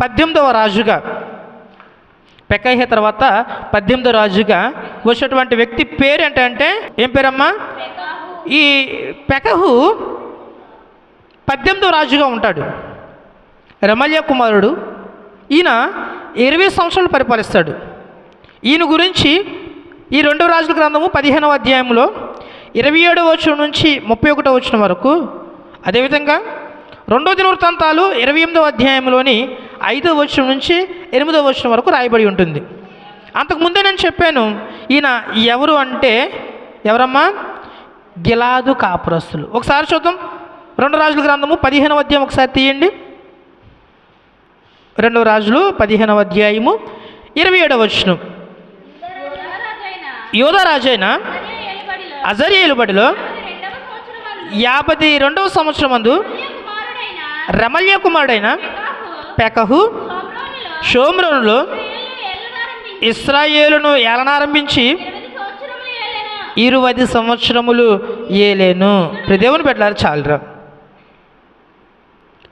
పద్దెనిమిదవ రాజుగా. పెకహ్య తర్వాత పద్దెనిమిదవ రాజుగా వచ్చినటువంటి వ్యక్తి పేరు ఏంటంటే ఏం పేరమ్మా? ఈ పెకహు పద్దెనిమిదవ రాజుగా ఉంటాడు. రమల్య కుమారుడు. ఈయన ఇరవై సంవత్సరాలు పరిపాలిస్తాడు. ఈయన గురించి ఈ రెండవ రాజుల గ్రంథము పదిహేనవ అధ్యాయంలో ఇరవై ఏడవ వచనం నుంచి ముప్పై ఒకటో వచనం వరకు అదేవిధంగా రెండో దినవృత్తాంతాలు ఇరవై ఎనిమిదవ అధ్యాయంలోని ఐదవ వచనం నుంచి ఎనిమిదవ వచనం వరకు రాయబడి ఉంటుంది. అంతకుముందే నేను చెప్పాను ఈయన ఎవరు అంటే ఎవరమ్మా? గిలాదు కాపురస్తులు. ఒకసారి చూద్దాం. రెండు రాజుల గ్రంథము పదిహేనవ అధ్యాయం ఒకసారి తీయండి. రెండవ రాజులు పదిహేనవ అధ్యాయము ఇరవై ఏడవ వచనం. యోధరాజైన అజరియేలుబడిలో యాభై రెండవ సంవత్సరం మందు రమల్య కుమారుడైన పెకహు షోమ్రోనులో ఇస్రాయేలును ఏలనారంభించి ఇరవై సంవత్సరములు ఏలేను. ప్రదేవుని పెట్టారు చాలరా.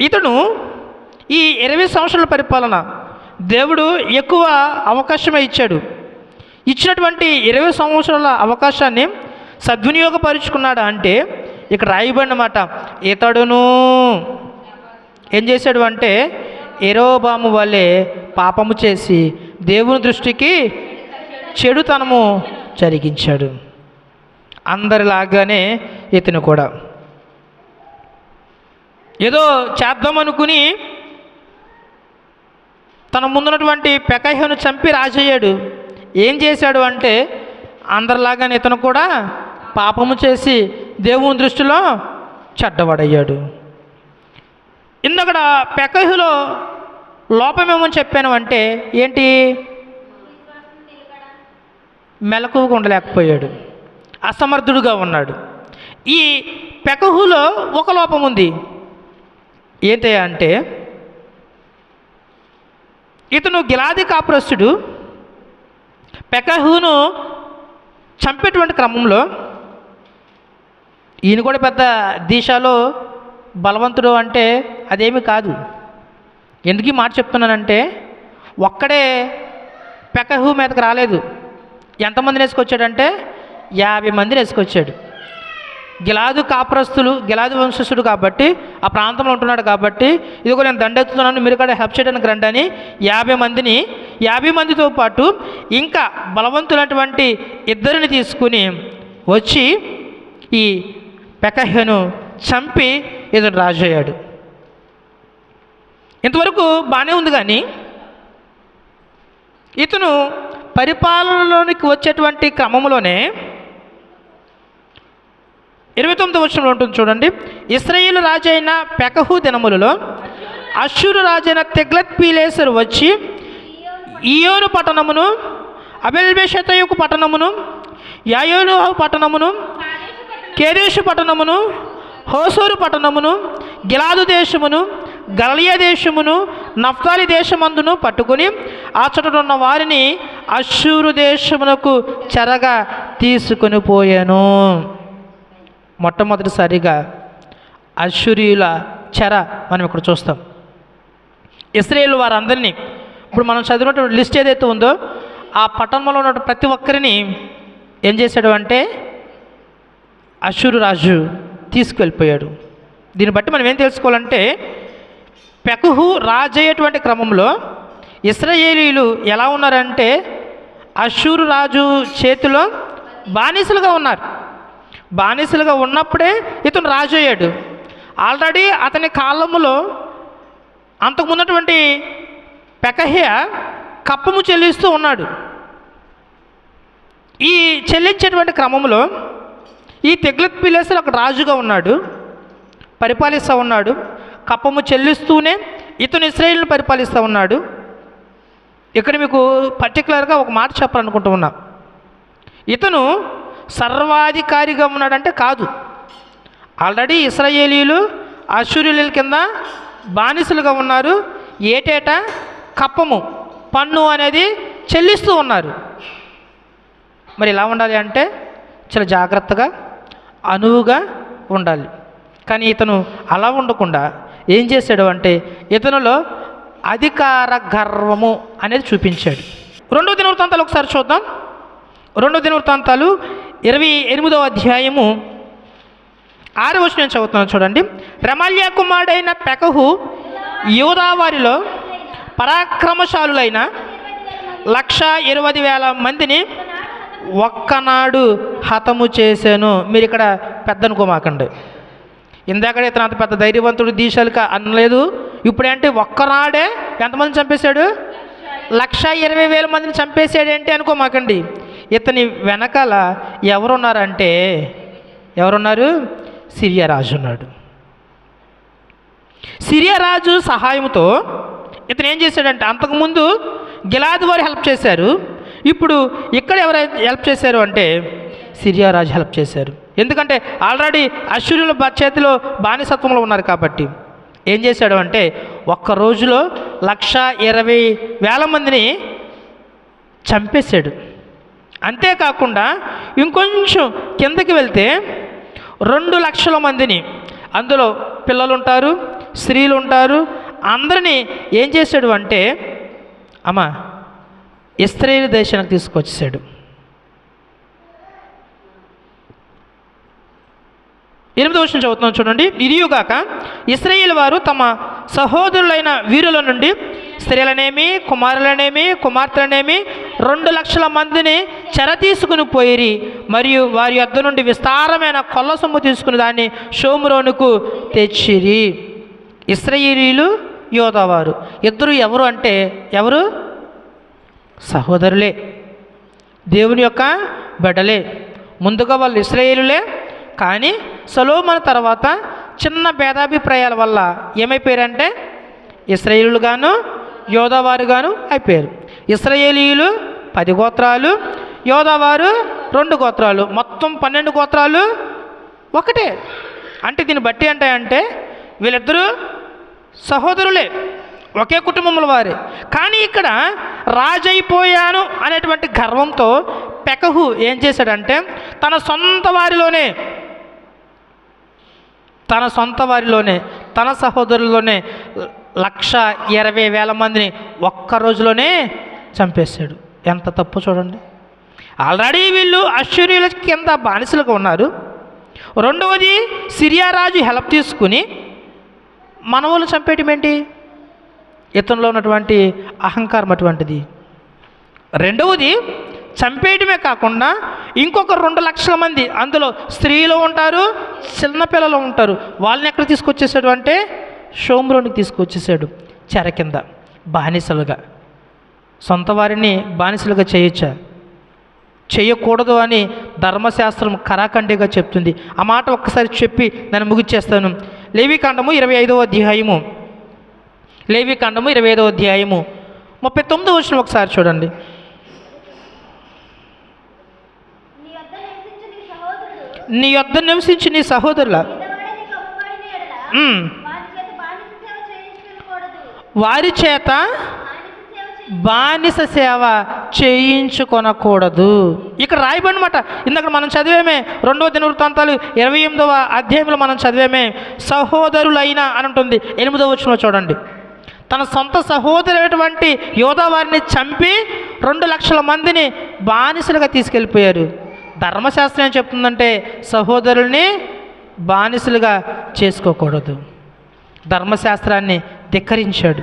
ఇతను ఈ ఇరవై సంవత్సరాల పరిపాలన దేవుడు ఎక్కువ అవకాశమే ఇచ్చాడు. ఇచ్చినటువంటి ఇరవై సంవత్సరాల అవకాశాన్ని సద్వినియోగపరుచుకున్నాడా అంటే ఇక్కడ రాయబడినమాట ఇతడును ఏం చేశాడు అంటే ఎరోబాము వలె పాపము చేసి దేవుని దృష్టికి చెడుతనము జరిగించాడు. అందరిలాగానే ఇతను కూడా. ఏదో చేద్దామనుకుని తన ముందున్నటువంటి పెకహ్యను చంపి రాజయ్యాడు. ఏం చేశాడు అంటే అందరిలాగానే ఇతను కూడా పాపము చేసి దేవుని దృష్టిలో చెడ్డవాడయ్యాడు. ఇందక్కడ పెకహులో లోపమేమని చెప్పాను అంటే ఏంటి? మెలకువగా ఉండలేకపోయాడు. అసమర్థుడుగా ఉన్నాడు. ఈ పెకహులో ఒక లోపం ఉంది ఏంటి అంటే ఇతను గిలాది కాపురస్తుడు. పెకహును చంపేటువంటి క్రమంలో ఈయన కూడా పెద్ద దీశాలో బలవంతుడు అంటే అదేమి కాదు. ఎందుకు ఈ మాట చెప్తున్నానంటే ఒక్కడే పెకహు మీదకి రాలేదు. ఎంతమందిని వేసుకొచ్చాడంటే యాభై మందిని వేసుకొచ్చాడు. గిలాదు కాపురస్తులు గిలాదు వంశస్థుడు కాబట్టి ఆ ప్రాంతంలో ఉంటున్నాడు కాబట్టి ఇదిగో నేను దండెత్తుతున్నాను మీరు కూడా హెల్ప్ చేయడానికి రండి అని యాభై మందిని యాభై మందితో పాటు ఇంకా బలవంతులైనటువంటి ఇద్దరిని తీసుకుని వచ్చి ఈ పెకహ్యను చంపి ఇతడు రాజయ్యాడు ఇంతవరకు బాగానే ఉంది కానీ ఇతను పరిపాలనలోనికి వచ్చేటువంటి క్రమంలోనే ఇరవై తొమ్మిది వర్షంలో ఉంటుంది చూడండి. ఇస్రాయేల్ రాజు అయిన పెకహు దినములలో అశ్షూరు రాజైన తెగ్లత్ పీలేసర్ వచ్చి ఇయోరు పట్టణమును అబెల్బెషతయుకు పట్టణమును యాయోను పట్టణమును కేదేశు పట్టణమును హోసూరు పట్టణమును గిలాదు దేశమును గలలియ దేశమును నఫ్తాలి దేశమందును పట్టుకుని ఆ వారిని అశ్షూరు దేశమునకు చెరగా తీసుకొని పోయాను. మొట్టమొదటిసారిగా అశ్షూరియుల చెర మనం ఇక్కడ చూస్తాం. ఇస్రాయేల్ వారందరినీ ఇప్పుడు మనం చదివినటువంటి లిస్ట్ ఏదైతే ఉందో ఆ పట్టణంలో ఉన్న ప్రతి ఒక్కరిని ఏం చేశాడు అంటే అశ్షూరు రాజు తీసుకెళ్ళిపోయాడు. దీన్ని బట్టి మనం ఏం తెలుసుకోవాలంటే పెకుహు రాజయ్యేటువంటి క్రమంలో ఇస్రాయేలీలు ఎలా ఉన్నారంటే అషూరు రాజు చేతిలో బానిసలుగా ఉన్నారు. బానిసలుగా ఉన్నప్పుడే ఇతను రాజు అయ్యాడు. ఆల్రెడీ అతని కాలంలో అంతకుమున్నటువంటి పెకహ్య కప్పము చెల్లిస్తూ ఉన్నాడు. ఈ చెల్లించేటువంటి క్రమంలో ఈ తెగ్లత్ పిలేసర్ ఒక రాజుగా ఉన్నాడు పరిపాలిస్తూ ఉన్నాడు. కప్పము చెల్లిస్తూనే ఇతను ఇస్రాయిల్ను పరిపాలిస్తూ ఉన్నాడు. ఇక్కడ మీకు పర్టికులర్గా ఒక మాట చెప్పాలనుకుంటూ ఉన్నా. ఇతను సర్వాధికారిగా ఉన్నాడంటే కాదు. ఆల్రెడీ ఇస్రాయేలీలు అశూర్యుల కింద బానిసలుగా ఉన్నారు. ఏటేటా కప్పము పన్ను అనేది చెల్లిస్తూ ఉన్నారు. మరి ఎలా ఉండాలి అంటే చాలా జాగ్రత్తగా అనువుగా ఉండాలి. కానీ ఇతను అలా ఉండకుండా ఏం చేశాడు అంటే ఇతనులో అధికార గర్వము అనేది చూపించాడు. రెండో దినవృత్తాంతాలు ఒకసారి చూద్దాం. రెండో దినవృత్తాంతాలు ఇరవై ఎనిమిదవ అధ్యాయము ఆరు వచ్చి నేను చదువుతున్నాను చూడండి. రమల్య కుమారుడైన పెకహు యూదావారిలో పరాక్రమశాలులైన లక్ష ఇరవై వేల మందిని ఒక్కనాడు హతము చేశాను మీరు ఇక్కడ పెద్ద అనుకోమాకండి ఇందాకడే ఇతను అంత పెద్ద ధైర్యవంతుడు దీశాలుక అనలేదు. ఇప్పుడేంటి? ఒక్కనాడే ఎంతమంది చంపేశాడు? లక్ష ఇరవై వేల మందిని చంపేశాడేంటి అనుకోమాకండి. ఇతని వెనకాల ఎవరున్నారంటే ఎవరున్నారు? సిరియా రాజు ఉన్నాడు. సిరియా రాజు సహాయంతో ఇతను ఏం చేశాడంటే అంతకుముందు గిలాది వారు హెల్ప్ చేశారు. ఇప్పుడు ఇక్కడ ఎవరైతే హెల్ప్ చేశారు అంటే సిరియా రాజు హెల్ప్ చేశారు. ఎందుకంటే ఆల్రెడీ అశ్వర్యుల చేతిలో బానిసత్వంలో ఉన్నారు కాబట్టి. ఏం చేశాడు అంటే ఒక్క రోజులో లక్ష ఇరవై వేల మందిని చంపేశాడు. అంతేకాకుండా ఇంకొంచెం కిందకి వెళ్తే రెండు లక్షల మందిని అందులో పిల్లలు ఉంటారు స్త్రీలు ఉంటారు అందరినీ ఏం చేశాడు అంటే అమ్మా ఇస్రాయేల్ దేశానికి తీసుకొచ్చేసాడు ఎనిమిదో వచ్చిన చదువుతున్నాం చూడండి. ఇదియుగాక ఇస్రాయేల్ వారు తమ సహోదరులైన వీరుల నుండి స్త్రీలనేమి కుమారులనేమి కుమార్తెలనేమి రెండు లక్షల మందిని చెర తీసుకుని పోయిరి. మరియు వారి యొద్ద నుండి విస్తారమైన కొల్ల సొమ్ము తీసుకుని దాన్ని షోమురోనుకు తెచ్చిరి. ఇస్రాయేలీలు యోధవారు ఇద్దరు ఎవరు అంటే ఎవరు? సహోదరులే దేవుని యొక్క బిడ్డలే ముందుగా వాళ్ళు ఇస్రాయేలులే కానీ సలోమన తర్వాత చిన్న భేదాభిప్రాయాల వల్ల ఏమైపోయారంటే ఇస్రాయేలులు గాను యోధావారు గాను అయిపోయారు. ఇస్రాయేలీలు పది గోత్రాలు యోధవారు రెండు గోత్రాలు మొత్తం పన్నెండు గోత్రాలు ఒకటే. అంటే దీన్ని బట్టి అంటే అంటే వీళ్ళిద్దరూ సహోదరులే ఒకే కుటుంబంలో వారే. కానీ ఇక్కడ రాజైపోయాను అనేటువంటి గర్వంతో పెకహు ఏం చేశాడంటే తన సొంత వారిలోనే తన సొంత వారిలోనే తన సహోదరుల్లోనే లక్ష ఇరవై వేల మందిని ఒక్క రోజులోనే చంపేశాడు. ఎంత తప్పు చూడండి. ఆల్రెడీ వీళ్ళు అశ్వర్యుల కింద బానిసలుగా ఉన్నారు. రెండవది సిరియా రాజు హెల్ప్ తీసుకుని మనవులు చంపేయటం ఏంటి? ఇతనిలో ఉన్నటువంటి అహంకారం అటువంటిది. రెండవది చంపేయటమే కాకుండా ఇంకొక రెండు లక్షల మంది అందులో స్త్రీలు ఉంటారు చిన్నపిల్లలు ఉంటారు. వాళ్ళని ఎక్కడ తీసుకొచ్చేసాడు అంటే షోమ్రోనికి తీసుకొచ్చేసాడు చెర కింద బానిసలుగా. సొంత వారిని బానిసలుగా చేయొచ్చా చేయకూడదు అని ధర్మశాస్త్రం కరాఖండిగా చెప్తుంది. ఆ మాట ఒక్కసారి చెప్పి దాన్ని ముగిచ్చేస్తాను. లేవికాండము ఇరవై ఐదవ అధ్యాయము. లేవికాండము ఇరవై ఐదవ అధ్యాయము. ముప్పై తొమ్మిదో వచ్చిన ఒకసారి చూడండి. నీ వద్ద నివసించు నీ సహోదరుడు నీ యొద్ద నివసించి నీ సహోదరుల. వారి చేత బానిస సేవ చేయించుకొనకూడదు. ఇక్కడ రాయబడినమాట. ఇందాక మనం చదివేమే రెండవ దినవృత్తాంతాలు ఇరవై ఎనిమిదవ అధ్యాయంలో మనం చదివేమే సహోదరులైన అని ఉంటుంది. ఎనిమిదవ వచనంలో చూడండి. తన సొంత సహోదరైనటువంటి యోధవారిని చంపి రెండు లక్షల మందిని బానిసలుగా తీసుకెళ్ళిపోయారు. ధర్మశాస్త్రం ఏం చెప్తుందంటే సహోదరుల్ని బానిసలుగా చేసుకోకూడదు. ధర్మశాస్త్రాన్ని ధిక్కరించాడు.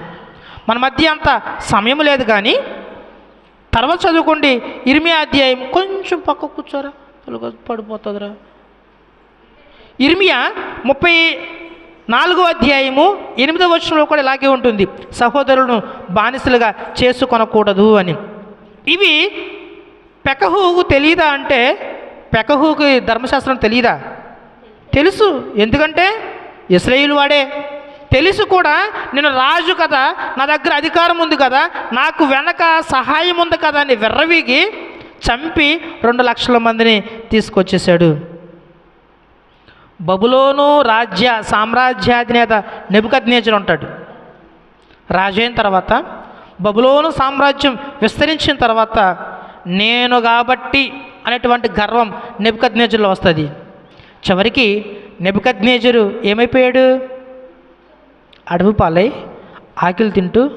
మన మధ్య అంత సమయం లేదు కానీ తర్వాత చదువుకోండి. ఇరిమి అధ్యాయం కొంచెం పక్క కూర్చోరా. పడిపోతుందిరా. ఇర్మియా ముప్పై నాలుగో అధ్యాయము ఎనిమిదో వచనంలో కూడా ఇలాగే ఉంటుంది. సహోదరులను బానిసలుగా చేసుకొనకూడదు అని. ఇవి పెకహూకు తెలియదా అంటే పెకహూకి ధర్మశాస్త్రం తెలియదా తెలుసు. ఎందుకంటే ఇస్రాయిల్ వాడే. తెలుసు కూడా నేను రాజు కదా నా దగ్గర అధికారం ఉంది కదా నాకు వెనక సహాయం ఉంది కదా అని వెర్రవీగి చంపి రెండు లక్షల మందిని తీసుకొచ్చేసాడు బబులోను రాజ్య సామ్రాజ్యాధినేత నెబుకద్నేజర్ ఉంటాడు. రాజైన తర్వాత బబులోను సామ్రాజ్యం విస్తరించిన తర్వాత నేను కాబట్టి అనేటువంటి గర్వం నెబుకద్నేజర్లో వస్తుంది. చివరికి నెబుకద్నేజరు ఏమైపోయాడు? అడవి పాలై ఆకిలు తింటూ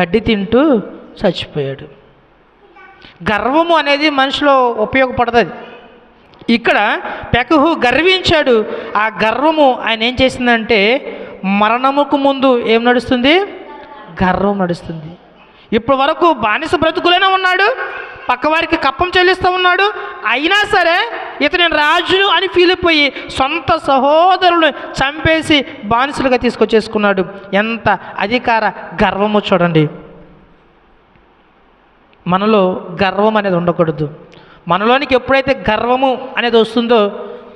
గడ్డి తింటూ చచ్చిపోయాడు. గర్వము అనేది మనిషిలో ఉపయోగపడుతుంది. ఇక్కడ పెకహు గర్వించాడు. ఆ గర్వము ఆయన ఏం చేసిందంటే మరణముకు ముందు ఏం నడుస్తుంది? గర్వం నడుస్తుంది. ఇప్పటి వరకు బానిస బ్రతుకులేనే ఉన్నాడు. పక్కవారికి కప్పం చెల్లిస్తూ ఉన్నాడు. అయినా సరే ఇతని రాజును అని ఫీల్ అయిపోయి సొంత సహోదరులను చంపేసి బానిసలుగా తీసుకొచ్చేసుకున్నాడు. ఎంత అధికార గర్వము చూడండి. మనలో గర్వం అనేది ఉండకూడదు. మనలోనికి ఎప్పుడైతే గర్వము అనేది వస్తుందో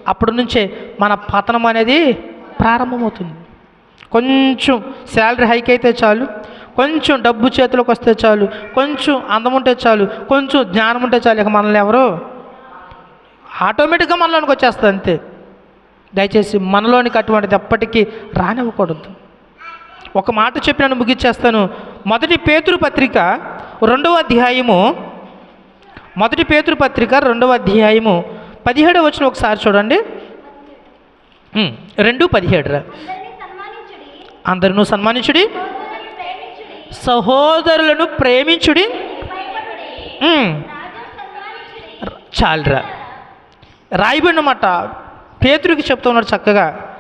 అప్పటి నుంచే మన పతనం అనేది ప్రారంభమవుతుంది. కొంచెం శాలరీ హైక్ అయితే చాలు కొంచెం డబ్బు చేతిలోకి వస్తే చాలు కొంచెం అందం ఉంటే చాలు కొంచెం జ్ఞానం ఉంటే చాలు ఇక మనల్ని ఎవరు ఆటోమేటిక్గా మనలోనికి వచ్చేస్తుంది అంతే. దయచేసి మనలోనికి అటువంటిది ఎప్పటికీ రానివ్వకూడదు. ఒక మాట చెప్పి నన్ను ముగిచ్చేస్తాను. మొదటి పేతురు పత్రిక రెండవ అధ్యాయము మొదటి పేతురు పత్రిక రెండవ అధ్యాయము పదిహేడు వచ్చిన ఒకసారి చూడండి. రెండు పదిహేడు అందరినూ సన్మానించుడి. సహోదరులను ప్రేమించుడి. చాలరా. ఉమ్, రాయబడినమాట. పేతురికి చెప్తూ ఉన్నాడు చక్కగా.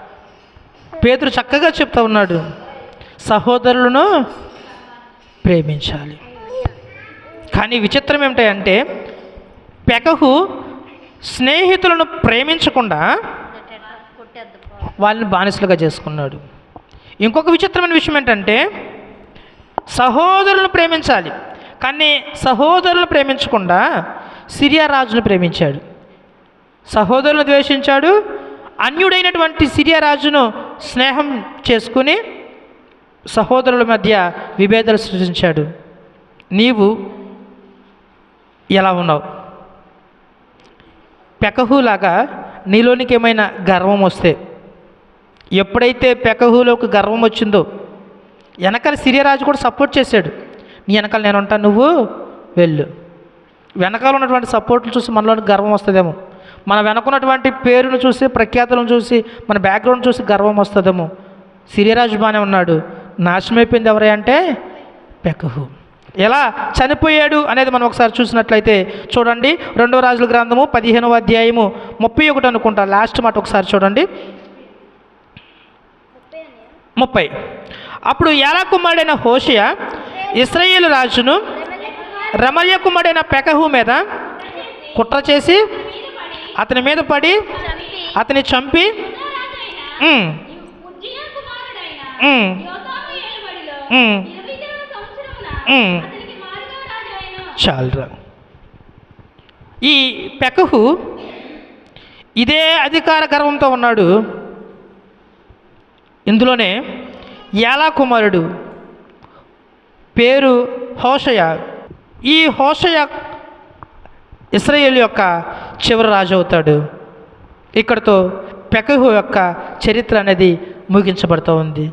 పేతురు చక్కగా చెప్తూ ఉన్నాడు. సహోదరులను ప్రేమించాలి. కానీ విచిత్రం ఏమిటంటే పెకహు స్నేహితులను ప్రేమించకుండా వాళ్ళని బానిసలుగా చేసుకున్నాడు. ఇంకొక విచిత్రమైన విషయం ఏంటంటే సహోదరులను ప్రేమించాలి. కానీ సహోదరులను ప్రేమించకుండా సిరియా రాజును ప్రేమించాడు. సహోదరులను ద్వేషించాడు. అన్యుడైనటువంటి సిరియా రాజును స్నేహం చేసుకుని సహోదరుల మధ్య విభేదాలు సృష్టించాడు. నీవు ఎలా ఉన్నావు? పెకహులాగా నీలోనికి ఏమైనా గర్వం వస్తే ఎప్పుడైతే పెకహులోకి గర్వం వచ్చిందో వెనకాల సిరియరాజు కూడా సపోర్ట్ చేశాడు. నీ వెనకాల నేను ఉంటాను నువ్వు వెళ్ళు. వెనకాల ఉన్నటువంటి సపోర్ట్లు చూసి మనలోని గర్వం వస్తుందేమో. మన వెనకున్నటువంటి పేరును చూసి ప్రఖ్యాతులను చూసి మన బ్యాక్గ్రౌండ్ చూసి గర్వం వస్తుందేమో. సిరియరాజు బాగానే ఉన్నాడు. నాశనమైపోయింది ఎవరే అంటే పెకహు. ఎలా చనిపోయాడు అనేది మనం ఒకసారి చూసినట్లయితే చూడండి. రెండవ రాజుల గ్రంథము పదిహేనవ అధ్యాయము ముప్పై ఒకటి అనుకుంటా. లాస్ట్ మాట ఒకసారి చూడండి. ముప్పై. అప్పుడు యాలా కుమారుడైన హోషియా ఇస్రాయేల్ రాజును రమల్య కుమారుడైన పెకహు మీద కుట్ర చేసి అతని మీద పడి అతని చంపి చాలురా. ఈ పెకహు ఇదే అధికార గర్వంతో ఉన్నాడు. ఇందులోనే యాలా కుమారుడు పేరు హోషయ. ఈ హోషయ ఇస్రాయేల్ యొక్క చివరి రాజు అవుతాడు. ఇక్కడతో పెకహు యొక్క చరిత్ర అనేది ముగించబడుతూ ఉంది.